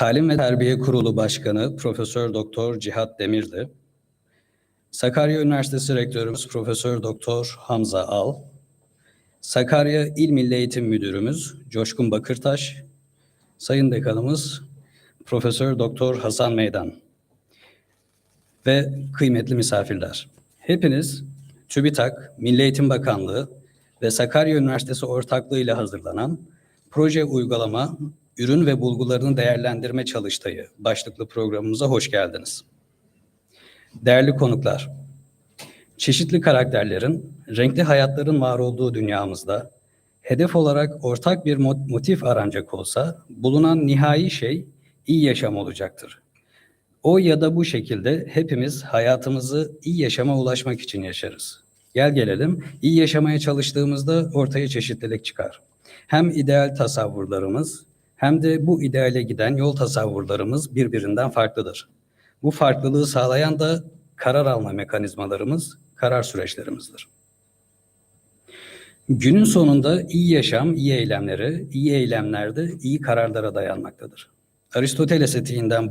Talim ve Terbiye Kurulu Başkanı Profesör Doktor Cihat Demirli, Sakarya Üniversitesi Rektörümüz Profesör Doktor Hamza Al, Sakarya İl Milli Eğitim Müdürümüz Coşkun Bakırtaş, Sayın Dekanımız Profesör Doktor Hasan Meydan ve kıymetli misafirler. Hepiniz TÜBİTAK, Milli Eğitim Bakanlığı ve Sakarya Üniversitesi ortaklığıyla hazırlanan proje uygulama, ürün ve bulgularını değerlendirme çalıştayı başlıklı programımıza hoş geldiniz. Değerli konuklar, çeşitli karakterlerin, renkli hayatların var olduğu dünyamızda hedef olarak ortak bir mo- motif aranacak olsa bulunan nihai şey iyi yaşam olacaktır. O ya da bu şekilde hepimiz hayatımızı iyi yaşama ulaşmak için yaşarız. Gel gelelim, iyi yaşamaya çalıştığımızda ortaya çeşitlilik çıkar. Hem ideal tasavvurlarımız hem de bu ideale giden yol tasavvurlarımız birbirinden farklıdır. Bu farklılığı sağlayan da karar alma mekanizmalarımız, karar süreçlerimizdir. Günün sonunda iyi yaşam, iyi eylemlere, iyi eylemlerde iyi kararlara dayanmaktadır. Aristoteles etiğinden